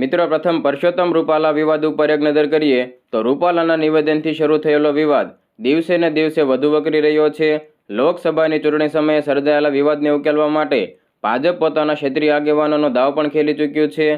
મિત્રો, પ્રથમ પરસોત્તમ રૂપાલા વિવાદ ઉપર એક નજર કરીએ તો રૂપાલાના નિવેદનથી શરૂ થયેલો વિવાદ દિવસે ને દિવસે વધુ વકરી રહ્યો છે. લોકસભાની ચૂંટણી સમયે સર્જાયેલા વિવાદને ઉકેલવા માટે ભાજપ પોતાના ક્ષેત્રીય આગેવાનોનો દાવ પણ ખેલી ચૂક્યું છે.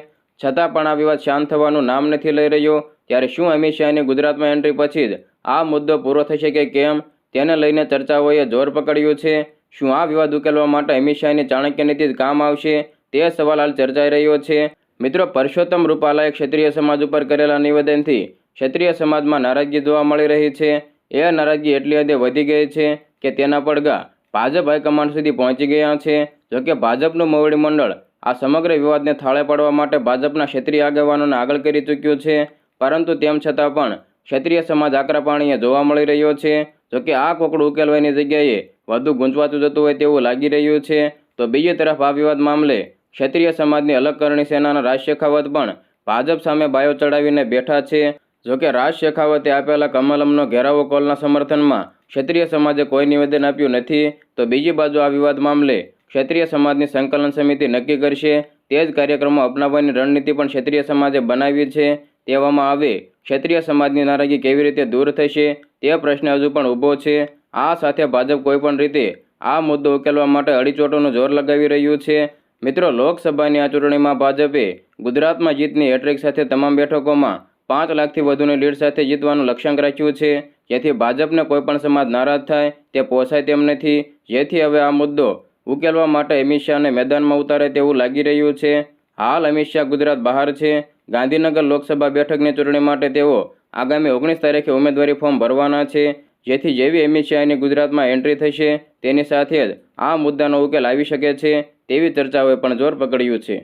છતાં પણ આ વિવાદ શાંત થવાનું નામ નથી લઈ રહ્યો. ત્યારે શું અમિત શાહની ગુજરાતમાં એન્ટ્રી પછી જ આ મુદ્દો પૂરો થશે કે કેમ, તેને લઈને ચર્ચાઓએ જોર પકડ્યું છે. શું આ વિવાદ ઉકેલવા માટે અમિત શાહની ચાણક્ય નીતિ જ કામ આવશે તે સવાલ હાલ ચર્ચાઈ રહ્યો છે. મિત્રો, પરસોત્તમ રૂપાલાએ ક્ષત્રિય સમાજ ઉપર કરેલા નિવેદનથી ક્ષત્રિય સમાજમાં નારાજગી જોવા મળી રહી છે. એ નારાજગી એટલી હદે વધી ગઈ છે કે તેના પડઘા ભાજપ હાઈકમાન્ડ સુધી પહોંચી ગયા છે. જોકે ભાજપનું મોવડી મંડળ આ સમગ્ર વિવાદને થાળે પાડવા માટે ભાજપના ક્ષેત્રીય આગેવાનોને આગળ કરી ચૂક્યું છે. પરંતુ તેમ છતાં પણ ક્ષત્રિય સમાજ આકરા પાણીએ જોવા મળી રહ્યો છે. જોકે આ કોકડું ઉકેલવાની જગ્યાએ વધુ ગૂંચવાતું જતું હોય તેવું લાગી રહ્યું છે. તો બીજી તરફ આ વિવાદ મામલે ક્ષત્રિય સમાજની અલગ કરણી સેનાના રાજ શેખાવત પણ ભાજપ સામે બાયો ચડાવીને બેઠા છે. જોકે રાજ શેખાવતે આપેલા કમલમનો ઘેરાવો કોલના સમર્થનમાં ક્ષત્રિય સમાજે કોઈ નિવેદન આપ્યું નથી, તો બીજી બાજુ આ વિવાદ મામલે ક્ષત્રિય સમાજની સંકલન સમિતિ નક્કી કરશે. તે જ કાર્યક્રમો અપનાવવાની રણનીતિ પણ ક્ષત્રિય સમાજે બનાવી છે. તેવામાં આવે, ક્ષત્રિય સમાજની નારાજગી કેવી રીતે દૂર થશે તે પ્રશ્ન હજુ પણ ઊભો છે. આ સાથે ભાજપ કોઈપણ રીતે આ મુદ્દો ઉકેલવા માટે અડીચોટોનું જોર લગાવી રહ્યું છે. મિત્રો, લોકસભાની આ ચૂંટણીમાં ભાજપે ગુજરાતમાં જીતની હેટ્રિક સાથે તમામ બેઠકોમાં પાંચ લાખથી વધુની લીડ સાથે જીતવાનું લક્ષ્યાંક રાખ્યું છે. જેથી ભાજપને કોઈપણ સમાજ નારાજ થાય, તે પોસાય તેમ નથી. જેથી હવે આ મુદ્દો ઉકેલવા માટે અમિત શાહને મેદાનમાં ઉતારે તેવું લાગી રહ્યું છે. હાલ અમિત શાહ ગુજરાત બહાર છે. ગાંધીનગર લોકસભા બેઠકની ચૂંટણી માટે તેઓ આગામી ઓગણીસ તારીખે ઉમેદવારી ફોર્મ ભરવાના છે. જેથી જેવી અમિત શાહની ગુજરાતમાં એન્ટ્રી થશે, તેની સાથે જ આ મુદ્દાનો ઉકેલ આવી શકે છે. તેવી ચર્ચાઓએ પણ જોર પકડ્યું છે.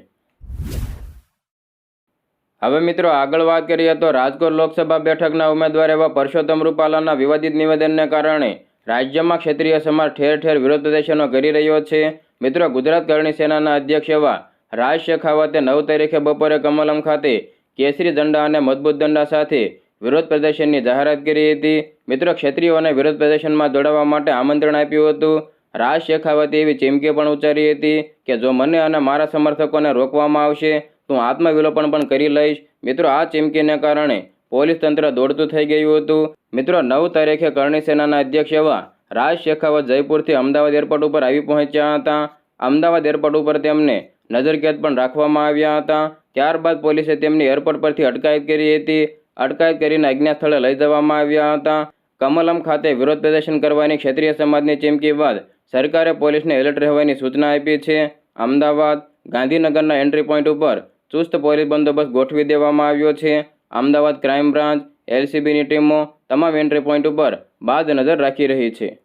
હવે મિત્રો આગળ વાત કરીએ તો રાજકોટ લોકસભા બેઠકના ઉમેદવાર એવા પરસોત્તમ રૂપાલાના વિવાદિત નિવેદનને કારણે રાજ્યમાં ક્ષેત્રીય સમાજ ઠેર ઠેર વિરોધ પ્રદર્શનો કરી રહ્યો છે. મિત્રો ગુજરાત કરણી સેનાના અધ્યક્ષ એવા રાજ શેખાવતે નવ તારીખે બપોરે કમલમ ખાતે કેસરી ઝંડા અને મજબૂત દંડા સાથે વિરોધ પ્રદર્શનની જાહેરાત કરી હતી. મિત્રો ક્ષેત્રીઓને વિરોધ પ્રદર્શનમાં જોડાવા માટે આમંત્રણ આપ્યું હતું. રાજ શેખાવતે એવી ચીમકી પણ ઉચ્ચારી હતી કે જો મને અને મારા સમર્થકોને રોકવામાં આવશે, તો હું આત્મવિલોપન પણ કરી લઈશ. મિત્રો, આ ચીમકીને કારણે પોલીસ તંત્ર દોડતું થઈ ગયું હતું. મિત્રો, નવ તારીખે કરણી સેનાના અધ્યક્ષ એવા રાજ શેખાવત જયપુરથી અમદાવાદ એરપોર્ટ ઉપર આવી પહોંચ્યા હતા. અમદાવાદ એરપોર્ટ ઉપર તેમને નજરકેદ પણ રાખવામાં આવ્યા હતા. ત્યારબાદ પોલીસે તેમની એરપોર્ટ પરથી અટકાયત કરી હતી. અટકાયત કરીને અજ્ઞાત સ્થળે લઈ જવામાં આવ્યા હતા. કમલમ ખાતે વિરોધ પ્રદર્શન કરવાની ક્ષત્રિય સમાજની ચીમકી બાદ સરકારે પોલીસને એલર્ટ રહેવાની સૂચના આપી છે. અમદાવાદ ગાંધીનગરના એન્ટ્રી પોઈન્ટ ઉપર ચુસ્ત પોલીસ બંદોબસ્ત ગોઠવી દેવામાં આવ્યો છે. અમદાવાદ ક્રાઇમ બ્રાન્ચ, એલસીબીની ટીમો તમામ એન્ટ્રી પોઈન્ટ ઉપર બાદ નજર રાખી રહી છે.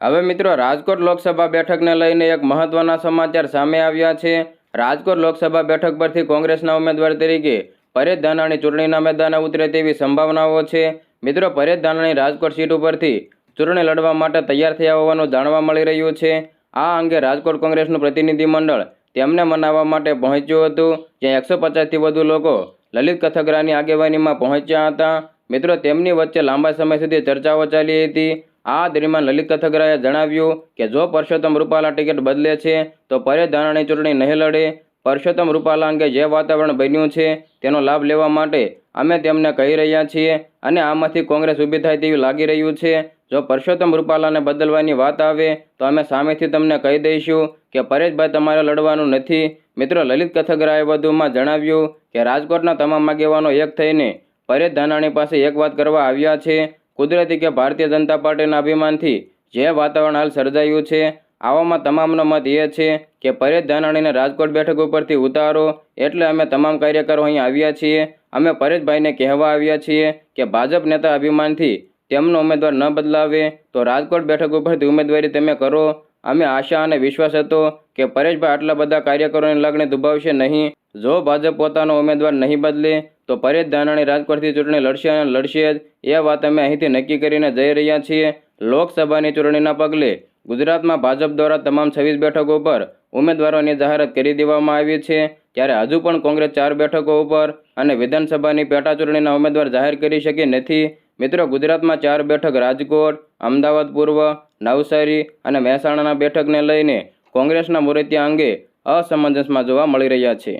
હવે મિત્રો, રાજકોટ લોકસભા બેઠકને લઈને એક મહત્વના સમાચાર સામે આવ્યા છે. રાજકોટ લોકસભા બેઠક પરથી કોંગ્રેસના ઉમેદવાર તરીકે પરેશ ધાનાણી ચૂંટણીના મેદાને ઉતરે તેવી સંભાવનાઓ છે. મિત્રો, પરેશ ધાનાણી રાજકોટ સીટ ઉપરથી ચૂંટણી લડવા માટે તૈયાર થયા હોવાનું જાણવા મળી રહ્યું છે. આ અંગે રાજકોટ કોંગ્રેસનું પ્રતિનિધિમંડળ તેમને મનાવવા માટે પહોંચ્યું હતું, જ્યાં એકસો પચાસથી વધુ લોકો લલિત કથગરાની આગેવાનીમાં પહોંચ્યા હતા. મિત્રો, તેમની વચ્ચે લાંબા સમય સુધી ચર્ચાઓ ચાલી હતી. આ દરમિયાન લલિત કથગરાએ જણાવ્યું કે, જો પરસોત્તમ રૂપાલા ટિકિટ બદલે છે, તો પરેશ ધાનાણી ચૂંટણી નહીં લડે. પરસોત્તમ રૂપાલા અંગે જે વાતાવરણ બન્યું છે, તેનો લાભ લેવા માટે અમે તેમને કહી રહ્યા છીએ અને આમાંથી કોંગ્રેસ ઊભી થાય તેવું લાગી રહ્યું છે. જો પરસોત્તમ રૂપાલાને બદલવાની વાત આવે, તો અમે સામેથી તમને કહી દઈશું કે પરેશભાઈ તમારે લડવાનું નથી. મિત્રો, લલિત કથગરાએ વધુમાં જણાવ્યું કે રાજકોટના તમામ આગેવાનો એક થઈને પરેશ ધાનાણી પાસે એક વાત કરવા આવ્યા છે. કુદરતી કે ભારતીય જનતા પાર્ટીના અભિમાનથી જે વાતાવરણ હાલ સર્જાયું છે આવામાં તમામનો મત એ છે કે પરેશ ધાનાણીને રાજકોટ બેઠક ઉપરથી ઉતારો એટલે અમે તમામ કાર્યકરો અહીં આવ્યા છીએ. અમે પરેશભાઈને કહેવા આવ્યા છીએ કે ભાજપ નેતા અભિમાનથી તેમનો ઉમેદવાર ન બદલાવે તો રાજકોટ બેઠક ઉપરથી ઉમેદવારી તમે કરો. અમે આશા અને વિશ્વાસ હતો કે પરેશભાઈ આટલા બધા કાર્યકરોની લાગણી દુભાવશે નહીં. જો ભાજપ પોતાનો ઉમેદવાર નહીં બદલે તો પરેશ ધાનાણી રાજકોટથી ચૂંટણી લડશે અને લડશે જ. એ વાત અમે અહીંથી નક્કી કરીને જઈ રહ્યા છીએ. લોકસભાની ચૂંટણીના પગલે ગુજરાતમાં ભાજપ દ્વારા તમામ છવ્વીસ બેઠકો પર ઉમેદવારોની જાહેરાત કરી દેવામાં આવી છે. ત્યારે હજુ પણ કોંગ્રેસ ચાર બેઠકો ઉપર અને વિધાનસભાની પેટાચૂંટણીના ઉમેદવાર જાહેર કરી શકી નથી. મિત્રો, ગુજરાતમાં ચાર બેઠક રાજકોટ, અમદાવાદ પૂર્વ, નવસારી અને મહેસાણાના બેઠકને લઈને કોંગ્રેસના મુરતિયા અંગે અસમંજસમાં જોવા મળી રહ્યા છે.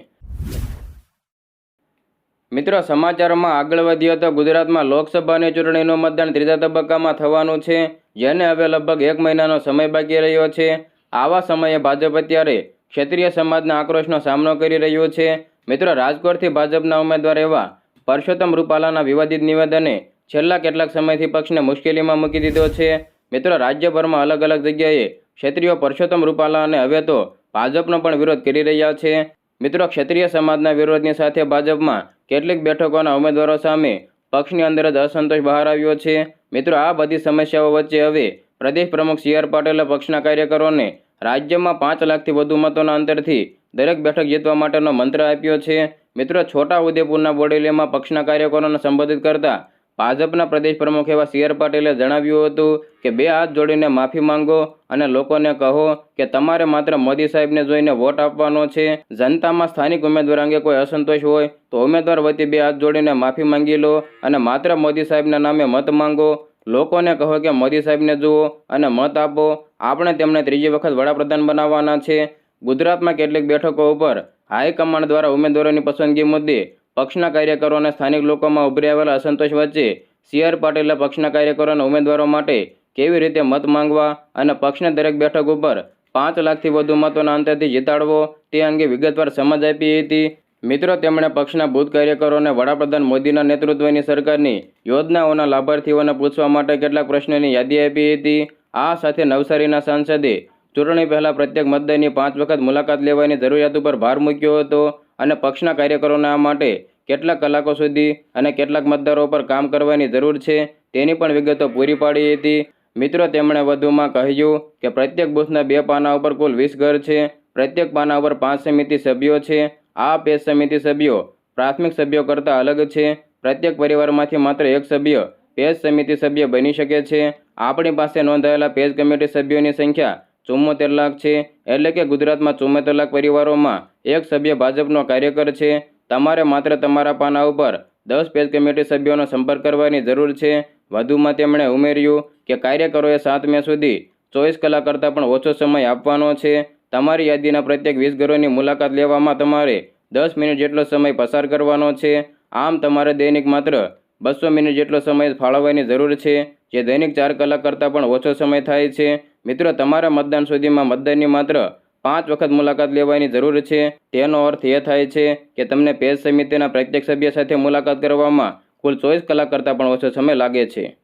મિત્રો, સમાચારોમાં આગળ વધીએ તો ગુજરાતમાં લોકસભાની ચૂંટણીનું મતદાન ત્રીજા તબક્કામાં થવાનું છે, જેને હવે લગભગ એક મહિનાનો સમય બાકી રહ્યો છે. આવા સમયે ભાજપ અત્યારે ક્ષત્રિય સમાજના આક્રોશનો સામનો કરી રહ્યો છે. મિત્રો, રાજકોટથી ભાજપના ઉમેદવાર એવા પરસોત્તમ રૂપાલાના વિવાદિત નિવેદને છેલ્લા કેટલાક સમયથી પક્ષને મુશ્કેલીમાં મૂકી દીધો છે. મિત્રો, રાજ્યભરમાં અલગ અલગ જગ્યાએ ક્ષત્રિયો પરસોત્તમ રૂપાલા અને હવે તો ભાજપનો પણ વિરોધ કરી રહ્યા છે. મિત્રો, ક્ષત્રિય સમાજના વિરોધની સાથે ભાજપમાં કેટલીક બેઠકોના ઉમેદવારો સામે પક્ષની અંદર જ અસંતોષ બહાર આવ્યો છે. મિત્રો, આ બધી સમસ્યાઓ વચ્ચે હવે પ્રદેશ પ્રમુખ સી આર પાટીલે પક્ષના કાર્યકરોને રાજ્યમાં પાંચ લાખથી વધુ મતોના અંતરથી દરેક બેઠક જીતવા માટેનો મંત્ર આપ્યો છે. મિત્રો, છોટા ઉદેપુરના બોડેલીમાં પક્ષના કાર્યકરોને સંબોધિત કરતા ભાજપના પ્રદેશ પ્રમુખ એવા સી આર પાટીલે જણાવ્યું હતું કે, બે હાથ જોડીને માફી માંગો અને લોકોને કહો કે તમારે માત્ર મોદી સાહેબને જોઈને વોટ આપવાનો છે. જનતામાં સ્થાનિક ઉમેદવાર અંગે કોઈ અસંતોષ હોય તો ઉમેદવાર વતી બે હાથ જોડીને માફી માંગી લો અને માત્ર મોદી સાહેબના નામે મત માંગો. લોકોને કહો કે મોદી સાહેબને જુઓ અને મત આપો. આપણે તેમને ત્રીજી વખત વડાપ્રધાન બનાવવાના છે. ગુજરાતમાં કેટલીક બેઠકો ઉપર હાઈકમાન્ડ દ્વારા ઉમેદવારોની પસંદગી મુદ્દે પક્ષના કાર્યકરો અને સ્થાનિક લોકોમાં ઉભરી આવેલા અસંતોષ વચ્ચે સી આર પાટીલે પક્ષના કાર્યકરો અને ઉમેદવારો માટે કેવી રીતે મત માંગવા અને પક્ષને દરેક બેઠક ઉપર પાંચ લાખથી વધુ મતોના અંતરથી જીતાડવો તે અંગે વિગતવાર સમજ આપી હતી. મિત્રો, તેમણે પક્ષના ભૂત કાર્યકરોને વડાપ્રધાન મોદીના નેતૃત્વની સરકારની યોજનાઓના લાભાર્થીઓને પૂછવા માટે કેટલાક પ્રશ્નોની યાદી આપી હતી. આ સાથે નવસારીના સાંસદે ચૂંટણી પહેલા પ્રત્યેક મતદારની પાંચ વખત મુલાકાત લેવાની જરૂરિયાત ઉપર ભાર મૂક્યો હતો. અને પક્ષના કાર્યકરોના માટે કેટલાક કલાકો સુધી અને કેટલાક મતદારો પર કામ કરવાની જરૂર છે, તેની પણ વિગતો પૂરી પાડી હતી. મિત્રો, તેમણે વધુમાં કહ્યું કે પ્રત્યેક બુથના બે પાના ઉપર કુલ વીસ ઘર છે. પ્રત્યેક પાના ઉપર પાંચ સમિતિ સભ્યો છે. આ પેજ સમિતિ સભ્યો પ્રાથમિક સભ્યો કરતાં અલગ છે. પ્રત્યેક પરિવારમાંથી માત્ર એક સભ્ય પેજ સમિતિ સભ્ય બની શકે છે. આપણી પાસે નોંધાયેલા પેજ કમિટી સભ્યોની સંખ્યા ચુમ્મોતેર લાખ છે. એટલે કે ગુજરાતમાં ચુમ્મોતેર લાખ પરિવારોમાં એક સભ્ય ભાજપનો કાર્યકર છે. તમારે માત્ર તમારા પાના ઉપર દસ પેજ કમિટી સભ્યોનો સંપર્ક કરવાની જરૂર છે. વધુમાં તેમણે ઉમેર્યું કે કાર્યકરોએ સાત મે સુધી ચોવીસ કલાક કરતાં પણ ઓછો સમય આપવાનો છે. તમારી યાદીના પ્રત્યેક વીસ ઘરોની મુલાકાત લેવામાં તમારે દસ મિનિટ જેટલો સમય પસાર કરવાનો છે. આમ તમારે દૈનિક માત્ર બસો મિનિટ જેટલો સમય ફાળવવાની જરૂર છે. જે દૈનિક ચાર કલાક કરતાં પણ ઓછો સમય થાય છે. મિત્રો, તમારા મતદાન સુધીમાં મતદાનની માત્ર પાંચ વખત મુલાકાત લેવાની જરૂર છે. તેનો અર્થ એ થાય છે કે તમને પેજ સમિતિના પ્રત્યેક સભ્ય સાથે મુલાકાત કરવામાં કુલ ચોવીસ કલાક કરતાં પણ ઓછો સમય લાગે છે.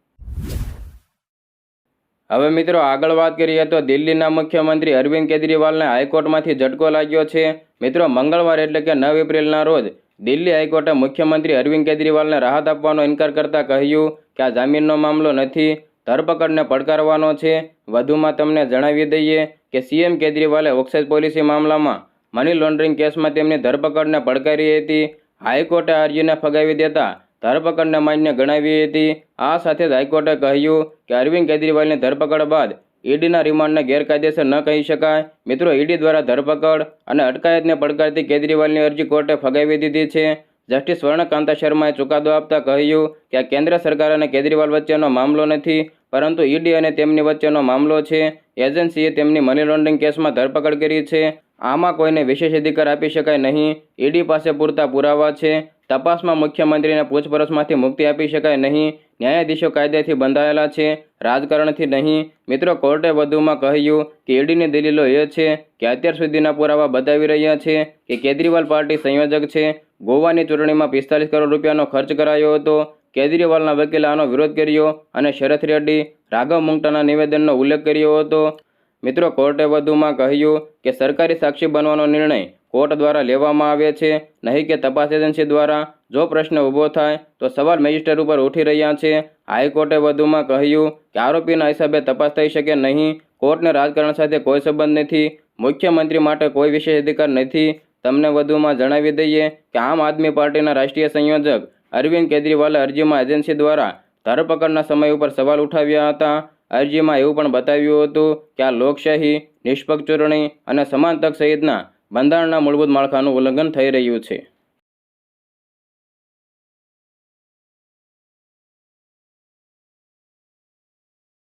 હવે મિત્રો, આગળ વાત કરીએ તો દિલ્હીના મુખ્યમંત્રી અરવિંદ કેજરીવાલને હાઈકોર્ટમાંથી ઝટકો લાગ્યો છે. મિત્રો, મંગળવાર એટલે કે નવ એપ્રિલના રોજ દિલ્હી હાઈકોર્ટે મુખ્યમંત્રી અરવિંદ કેજરીવાલને રાહત આપવાનો ઇનકાર કરતા કહ્યું. કે આ જામીનનો મામલો નથી, ધરપકડને પડકારવાનો છે. વધુમાં તમને જણાવી દઈએ કે સીએમ કેજરીવાલે ઓક્સાઇડ પોલિસી મામલામાં મની લોન્ડરિંગ કેસમાં તેમની ધરપકડને પડકારી હતી. હાઈકોર્ટે અરજીને ફગાવી દેતા ધરપકડને માન્ય ગણાવી હતી. આ સાથે જ હાઈકોર્ટે કહ્યું કે અરવિંદ કેજરીવાલની ધરપકડ બાદ ઈડીના રિમાન્ડને ગેરકાયદેસર ન કહી શકાય. મિત્રો, ઈડી દ્વારા ધરપકડ અને અટકાયતને પડકારતી કેજરીવાલની અરજી કોર્ટે ફગાવી દીધી છે. જસ્ટિસ સ્વર્ણકાંતા શર્માએ ચુકાદો આપતા કહ્યું કે આ કેન્દ્ર સરકાર અને કેજરીવાલ વચ્ચેનો મામલો નથી, પરંતુ ઈડી અને તેમની વચ્ચેનો મામલો છે. એજન્સીએ તેમની મની લોન્ડરિંગ કેસમાં ધરપકડ કરી છે. આમાં કોઈને વિશેષ અધિકાર આપી શકાય નહીં. ઈડી પાસે પૂરતા પુરાવા છે. તપાસમાં મુખ્યમંત્રીને પૂછપરછમાંથી મુક્તિ આપી શકાય નહીં. ન્યાયાધીશો કાયદેથી બંધાયેલા છે. રાજકારણથી નહીં. મિત્રો, કોર્ટે વધુમાં કહ્યું કે ઈડીની દલીલો એ છે કે અત્યાર સુધીના પુરાવા બતાવી રહ્યા છે કે કેજરીવાલ પાર્ટી સંયોજક છે. ગોવાની ચૂંટણીમાં પિસ્તાલીસ કરોડ રૂપિયાનો ખર્ચ કરાયો હતો. કેજરીવાલના વકીલે આનો વિરોધ કર્યો અને શરથ રેડ્ડી રાઘવ મુંગટાના નિવેદનનો ઉલ્લેખ કર્યો હતો. મિત્રો, કોર્ટે વધુમાં કહ્યું કે સરકારી સાક્ષી બનવાનો નિર્ણય કોર્ટ દ્વારા લેવામાં આવે છે, નહીં કે તપાસ એજન્સી દ્વારા. જો પ્રશ્ન ઊભો થાય તો સવાલ મેજિસ્ટ્રેટ ઉપર ઉઠી રહ્યા છે. હાઈકોર્ટે વધુમાં કહ્યું કે આરોપીના હિસાબે તપાસ થઈ શકે નહીં. કોર્ટને રાજકારણ સાથે કોઈ સંબંધ નથી. મુખ્યમંત્રી માટે કોઈ વિશેષ અધિકાર નથી. તમને વધુમાં જણાવી દઈએ કે આમ આદમી પાર્ટીના રાષ્ટ્રીય સંયોજક અરવિંદ કેજરીવાલે અરજીમાં એજન્સી દ્વારા ધરપકડના સમય ઉપર સવાલ ઉઠાવ્યા હતા. અરજીમાં એવું પણ બતાવ્યું હતું કે આ લોકશાહી, નિષ્પક્ષ ચૂંટણી અને સમાન તક સહિતના બંધારણના મૂળભૂત માળખાનું ઉલ્લંઘન થઈ રહ્યું છે.